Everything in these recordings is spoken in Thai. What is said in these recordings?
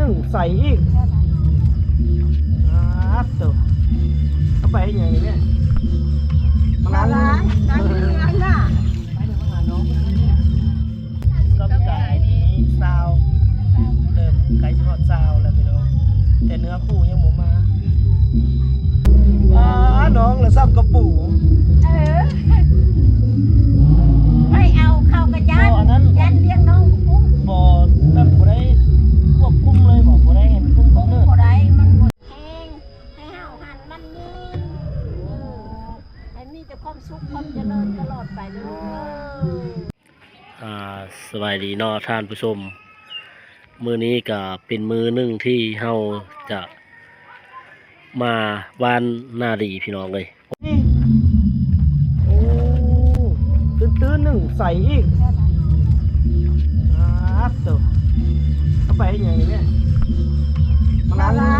หนึ่งใส่อีกครับตัวเอาไปอย่างนี้แม่มาล้างล้างล้างล้างหน้าไปเดี๋ยวมาหาน้องก็ไก่นี้ซาวเริ่มไก่ทอดซาวแล้วพี่น้องแต่เนื้อคู่ยังหมูมาอ้าน้องเลยซ้ำกระปูเออ สุขความเจริญตลอดไปเด้ออ่าสบายดีเนาะท่านผู้ชม มือนี้ก็เป็นมือหนึ่งที่เฮาจะมาวานนาดีพี่น้องเลยนี่โอ้ตื้นตื้นๆหนึ่งใส่อีกครับตัวเอาไปอย่างนี้แม่มาล้าง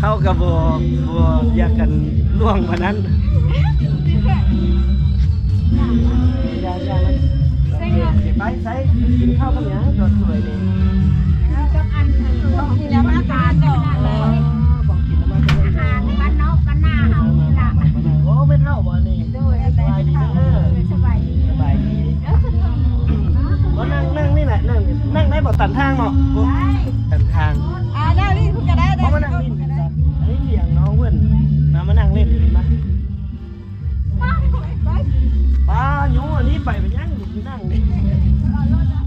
เฮากับบ่บ่อยากกันล่วงมานั้นอย่าอย่าเลยไปใส่กินข้าวกับหยังตัวสวยนี่จักอันต้องกินแล้วมาทานดอกอ๋อของกินแล้วมาจะอาได้หารบ้านนอกบ้านหน้าเฮานี่ล่ะโอ้ไม่เท่าบ่นี่โดยอะไรไม่เท่าสบายดีสบายดีก็นั่งนั่งนี่แหละนั่งนั่งได้บ่ตันทางเนาะ ไปไปยังอยู่นั่งนี่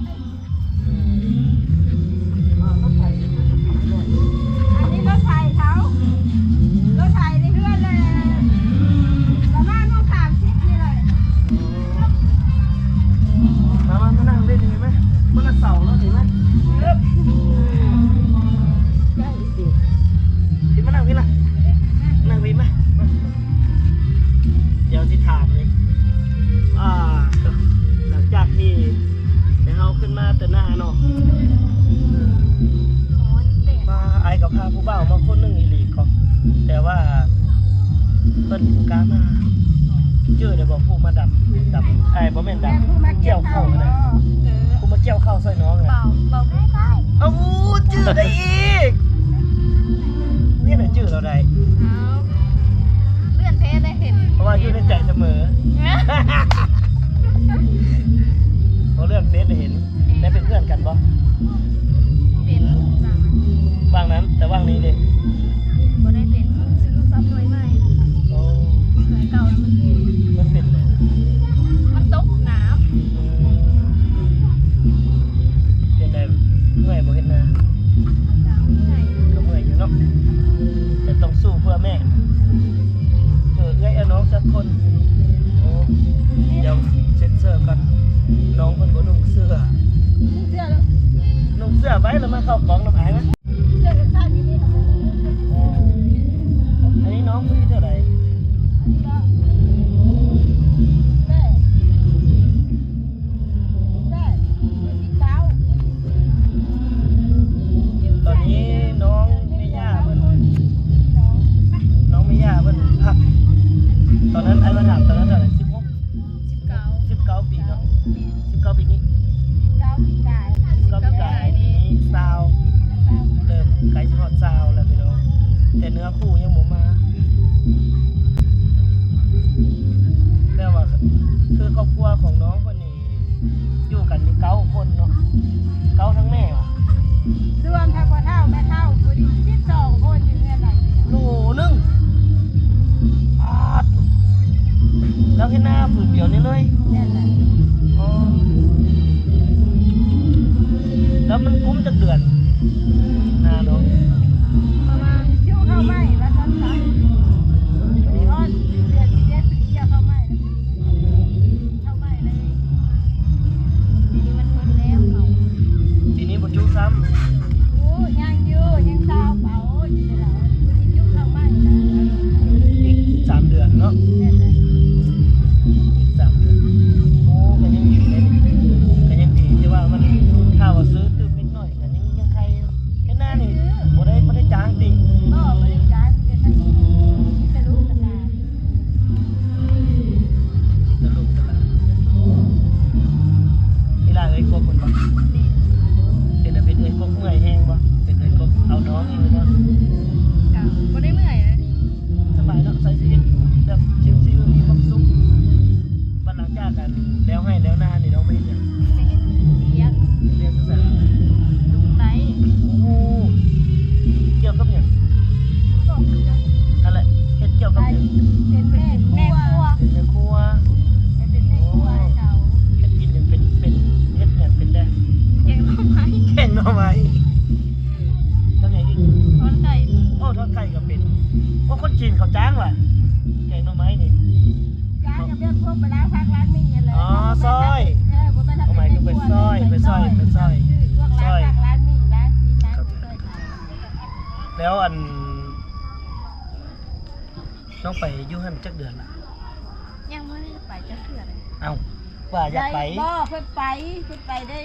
มาชื่อได้บอกผู้มาดำดำไอ้ายบ่แม่นดำเกี่ยวเข้านะผู้มาเกี่ยวเข้าใส่น้องเลยเบาเบาไม่ได้เอาชื่อได้อีกนี่น่ะชื่อเราได้เลื่อนเพศได้เห็นเพราะว่าอยู่ในใจเสมอเขาเลือกเฟซได้เห็นได้เป็นเพื่อนกันบ่เป็นว่างนั้นแต่ว่างนี้ดิ ล้างพักล้างอ๋อซอยออไปทำเม่ก็เป็นซอยเป็นซอยเป็นซอยช่วงล้างพักล้สร้อยแล้วอันน้องไปยู่หันจักเดือนละยังไม่ได้ไปจัะเสื่อเลยเอ้าว่าอยากไปบ่เพิ่นไปเพิ่นไปได้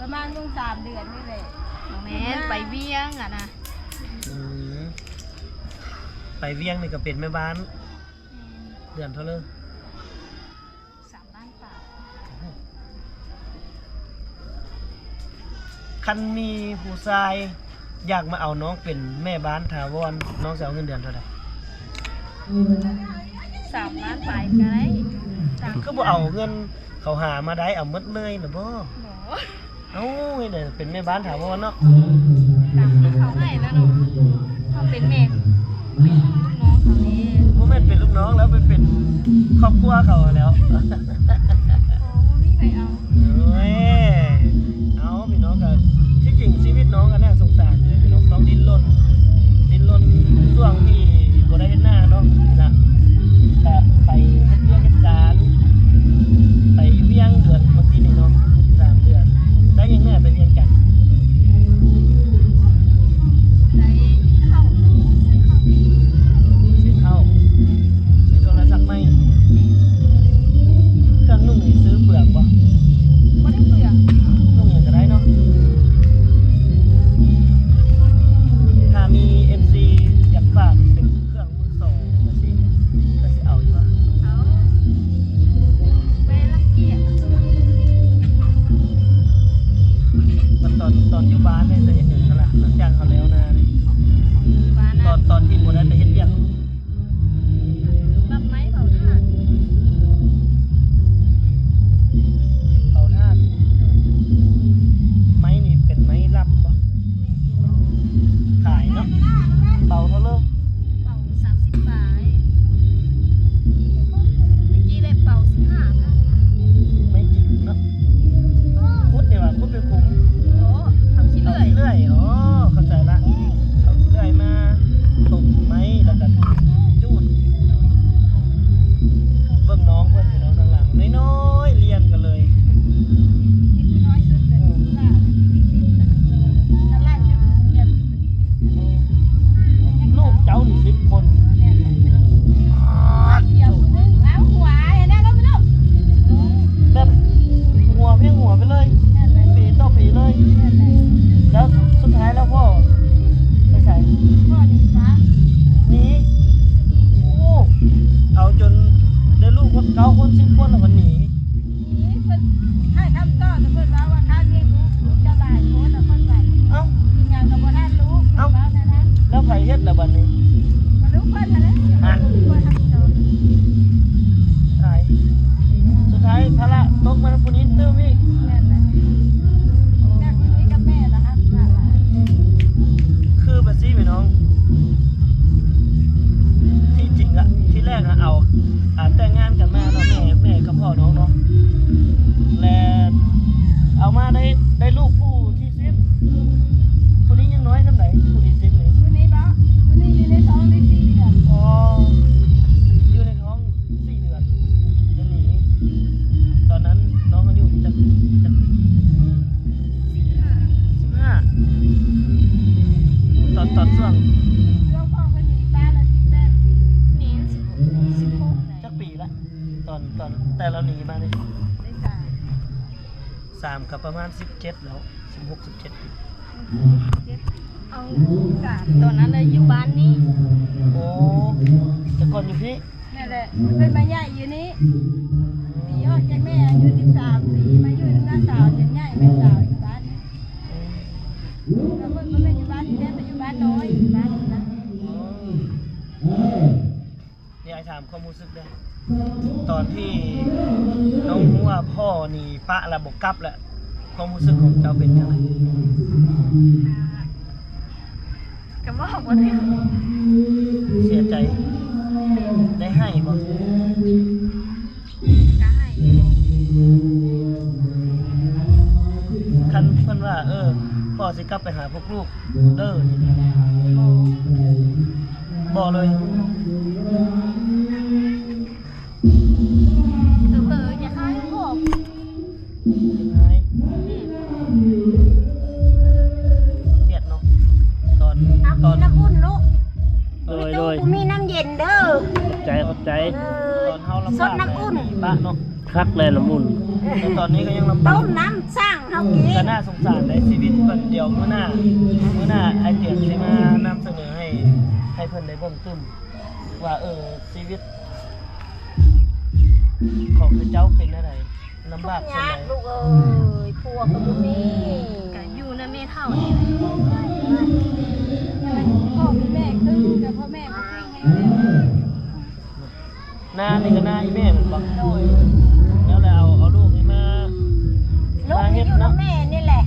ประมาณต้องสามเดือนนี่แหละแมนไปเวียงอะนะไปเวียงนี่ก็เป็นแม่บ้าน เดือนเท่าไหร่ คันมีผู้ชายอยากมาเอาน้องเป็นแม่บ้านถาวรน้องจะเอาเงินเดือนเท่าไหร่สามล้านไปก็ได้ตามก็บ่เอาเงินเขาหามาได้เอาหมดเลยนะบ่หมอเอ้าเด้อเป็นแม่บ้านถาวรเนาะตามที่เขาให้แล้วเนาะเขาเป็นแม่เป็นลูกน้องเขานี่บ่แม่นเป็นลูกน้องแล้วไปเป็นครอบครัวเขาแล้วโอ้ไม่เคยเอา ตอนตอนแต่เราหนีมาเนี่ยได้สามสามกับประมาณสิบเจ็ดแล้วสิบหกสิบเจ็ดปีเอาสามตอนนั้นเลยอยู่บ้านนี้โอ้แต่ก่อนอยู่พี่นั่นแหละเป็นมาใหญ่อยู่นี้ปีออกจากแม่อายุสิบสามปีมาอยู่น้าสาวจนใหญ่แม่สาวอยู่บ้านแล้วเพิ่นก็ไม่อยู่บ้านที่แม่ไปอยู่บ้านน้อยอยู่บ้านนี้นะ นี่ไอ้ถามความรู้สึกได้ ตอนที่น้องรู้ว่าพ่อนี่ปะระบบกลับแล้วความรู้สึกของเจ้าเป็นยังไงก็บอกว่าที่เสียใจ ได้ให้บ่ก็ให้คันเพิ่นว่า เออพ่อสิกลับไปหาพวกลูกเด้อนี่บ่เลย ตอนน้ำอุ่นลูกโดยโดยมีน้ำเย็นเด้อขอบใจขอบใจตอนเฮาลำบากสดน้ำอุ่นปะเนาะคักเลยน้ำอุ่นตอนนี้ก็ยังลำบากต้มน้ำสร้างเฮากี้ก็น่าสงสารในชีวิตคนเดียวมื้อหน้ามื้อหน้าไอเตียนสิมานำเสนอให้ให้เพื่อนได้เบิ่งตึ้มว่าเออชีวิต ของเจ้าเป็นอะไรลำบากจังไดลูกเอ้ยพวกก็บ่มีก็อยู่นะแมฆเท่านี่ ให้มีแม่ครึ่งแต่พ่อแม่ก็ใให้แม่หน้านี่ก็หน้าอีแม่มันบอกโดยแล้วเลยเอาเอาลูกนี่มาลูกมาเดอยู่นะกับแม่นี่แหละ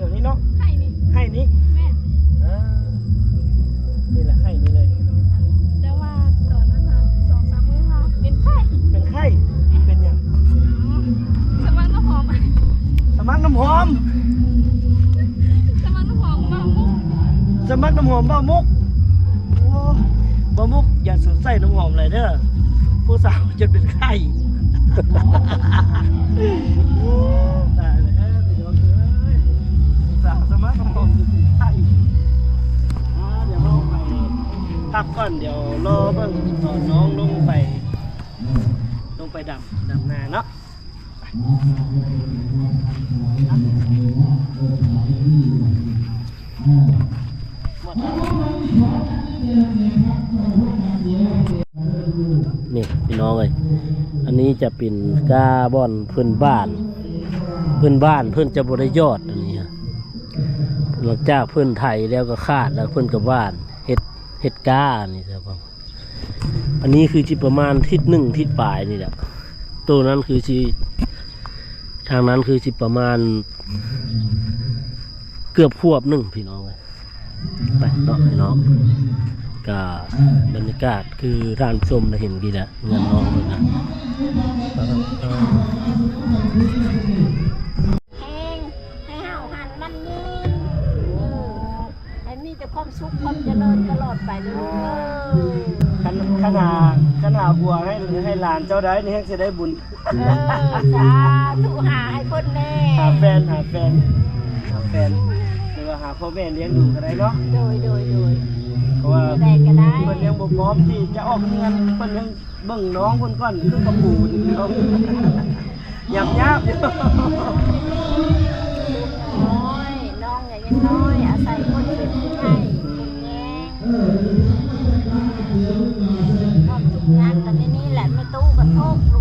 有ดี๋ ก่อนเดี๋ยวรอเบิ่งตอนน้องลงไป ลงไปดำดำนาเนาะนี่พี่น้องเอ้ยอันนี้จะเป็นกาบอนเพื่อนบ้าน เพื่อนบ้านเพื่อนจะบริยอดอันนี้หลังจากเพื่อนไทยแล้วก็คาดแล้วเพื่อนกับบ้าน เฮ็ดเฮ็ดกานี่ครับอันนี้คือจีประมาณทิศหนึ่งทิศปลายนี่แหละตัวนั้นคือจีทางนั้นคือจีประมาณ เกือบควบหนึ่งพี่น้องเลยไปเนาะพี่น้องก็บรรยากาศคือร้านส้มเราเห็นกี่ละเงินน้องเลยนะ ความสุขความเจริญตลอดไปเลยขนาขนาขนาบัวให้ให้หลานเจ้าได้นี่ให้จะได้บุญเออสาธุหาให้คนแน่หาแฟนหาแฟนหาแฟนหรือว่าหาพ่อแม่เลี้ยงดูก็ได้เนาะโดยโดยโดยเพราะว่าได้ก็ได้เพิ่นยังบ่พร้อมที่จะออกเงินเพิ่นยังเบิ่งน้องเพิ่นก่อนคือกระปูนี่พี่น้องยับยับน้อยน้องอย่ายังน้อยอาศัยคนอื่น ง่ความทุกข์ยากกันในนี้แหละไม่ตู้กับโทษ